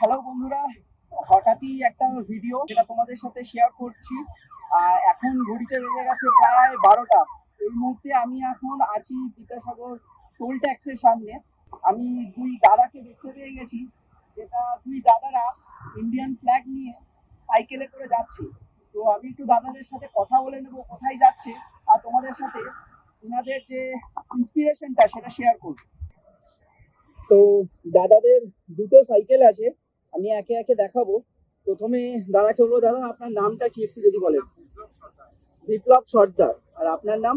Hello বন্ধুরা, হঠাৎই একটা ভিডিও যেটা তোমাদের সাথে শেয়ার করছি। আর এখন ঘড়িতে বেজে গেছে প্রায় বারোটা। এই মুহূর্তে আমি এখন আছি বিদ্যাসাগর টোল ট্যাক্সের সামনে। আমি দুই দাদাকে দেখতে পেয়ে গেছি। যেটা দুই দাদারা ইন্ডিয়ান ফ্ল্যাগ নিয়ে সাইকেলে করে যাচ্ছে। তো আমি একটু দাদাদের সাথে কথা বলে নেব, কোথায় যাচ্ছে, আর তোমাদের সাথে ওনাদের যে ইন্সপিরেশনটা সেটা শেয়ার করব। তো দাদাদের দুটো সাইকেল আছে। আমি একে একে দেখাবো। প্রথমে দাদাকে বলব দাদা আপনার নামটা কি একটু যদি বলেন? বিপ্লব সর্দার আর আপনার নাম?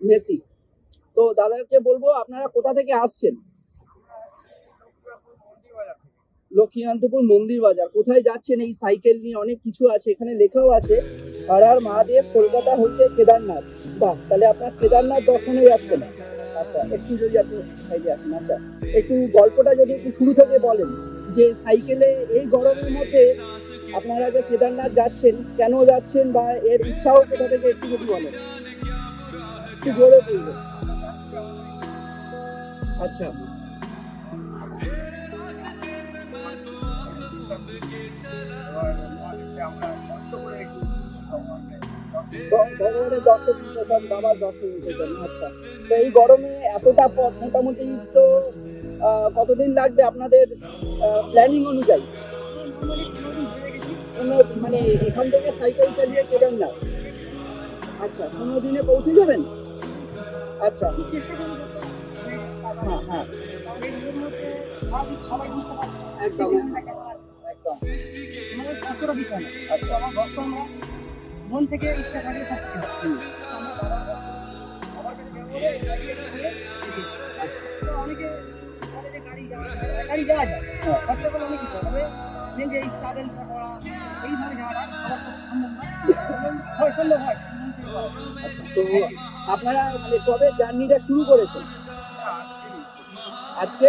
মেসি। তো দাদাকে বলব আপনারা কোথা থেকে আসছেন? লক্ষ্মীকান্তপুর মন্দির বাজার। কোথায় যাচ্ছেন? এই সাইকেল নিয়ে অনেক কিছু আছে এখানে লেখাও আছে। আর হর মহাদেব কলকাতা হইতে কেদারনাথ। বাহ তাহলে আপনার কেদারনাথ দর্শনে যাচ্ছেন আচ্ছা একটু যদি আপনি সাইডে আসেন। আচ্ছা একটু গল্পটা যদি একটু শুরু থেকে বলেন। যে সাইকেলে এই গরমের মধ্যে আপনারা যে কেদারনাথ যাচ্ছেন কেন যাচ্ছেন বা এর উৎসাহ কোথা থেকে একটু যদি বলেন? একটু জোরে বলবেন। আচ্ছা। ভ- ভগবানের দর্শন নিতে চান বাবার দর্শন নিতে চান আচ্ছা তো এই গরমে এতটা পথ মোটামুটি তো কতদিন লাগবে আপনাদের প্ল্যানিং অনুযায়ী? মানে এখান থেকে সাইকেল চালিয়ে কেদারনাথ। আচ্ছা পনেরো দিনে পৌঁছে যাবেন? আচ্ছা। হ্যাঁ হ্যাঁ। একদম একদম। আচ্ছা। মন থেকে ইচ্ছা থাকে সব কিছু। হুম, তো অনেকে গাড়ি যাওয়া গাড়ি যাওয়া যায়। হ্যাঁ। খরচা করে অনেক কিছু তবে মেন যে এই করা এইভাবে যাওয়াটা সবার পক্ষে সম্ভব হয় তো আপনারা মানে কবে জার্নিটা শুরু করেছেন? আজকে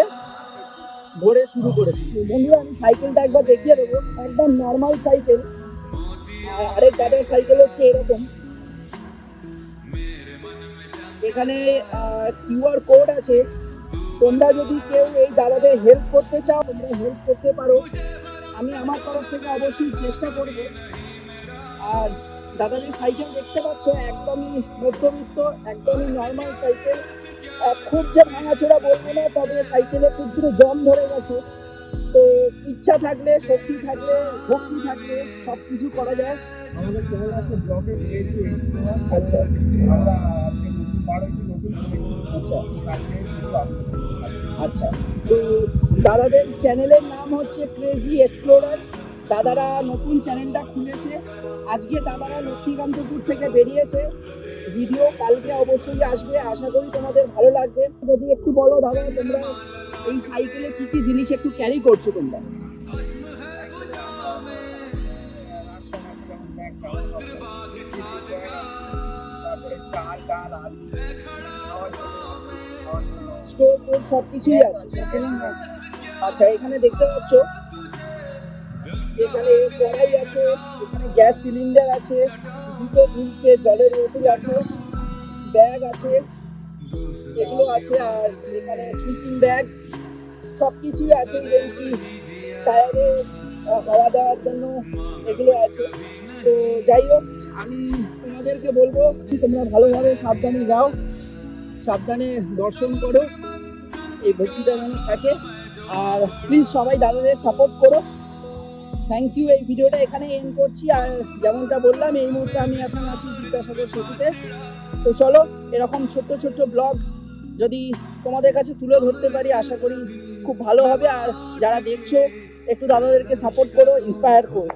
ভোরে শুরু করেছি তো বন্ধুরা আমি সাইকেলটা একবার দেখিয়ে দেবো। একদম নর্মাল সাইকেল। আরেক দাদার সাইকেল হচ্ছে এরকম। এখানে কিউআর কোড আছে। তোমরা যদি কেউ এই দাদাদের হেল্প করতে চাও, তোমরা হেল্প করতে পারো। আমি আমার তরফ থেকে অবশ্যই চেষ্টা করব। আর দাদাদের সাইকেল দেখতে পাচ্ছ, একদমই মধ্যবিত্ত, একদমই নর্মাল সাইকেল খুব যে ভাঙাচোরা বলব না, তবে সাইকেলে খুব পুরো দম ধরে গেছে। তো ইচ্ছা থাকলে, শক্তি থাকলে, ভক্তি থাকলে সব কিছু করা যায়। আচ্ছা। আচ্ছা। আচ্ছা। তো দাদাদের চ্যানেলের নাম হচ্ছে ক্রেজি এক্সপ্লোরার দাদারা নতুন চ্যানেলটা খুলেছে। আজকে দাদারা লক্ষ্মীকান্তপুর থেকে বেরিয়েছে। ভিডিও কালকে অবশ্যই আসবে। আশা করি তোমাদের ভালো লাগবে। যদি একটু বলো দাদা, তোমরা এই সাইকেলে কি কি জিনিস একটু ক্যারি করছ তোমরা। স্টোর ফোর সব আছে আচ্ছা এখানে দেখতে পাচ্ছ, এখানে কড়াই আছে, এখানে গ্যাস সিলিন্ডার আছে জুতো ঝুলছে জলের বোতল আছে, ব্যাগ আছে, এগুলো আছে, আর এখানে স্লিপিং ব্যাগ সব কিছুই আছে ইভেন কি টায়ারে খাওয়া দেওয়ার জন্য এগুলো আছে। তো যাই হোক, আমি তোমাদেরকে বলব, তোমরা ভালোভাবে সাবধানে যাও, সাবধানে দর্শন করো, এই ভক্তিটা যেন থাকে। আর প্লিজ সবাই দাদাদের সাপোর্ট করো। থ্যাংক ইউ এই ভিডিওটা এখানে এন্ড করছি। আর যেমনটা বললাম, এই মুহূর্তে আমি এখন আছি বিদ্যাসাগর সেতুতে। তো চলো, এরকম ছোট্ট ছোট্ট ব্লগ যদি তোমাদের কাছে তুলে ধরতে পারি, আশা করি খুব ভালো হবে আর যারা দেখছ একটু দাদাদেরকে সাপোর্ট করো ইন্সপায়ার করো।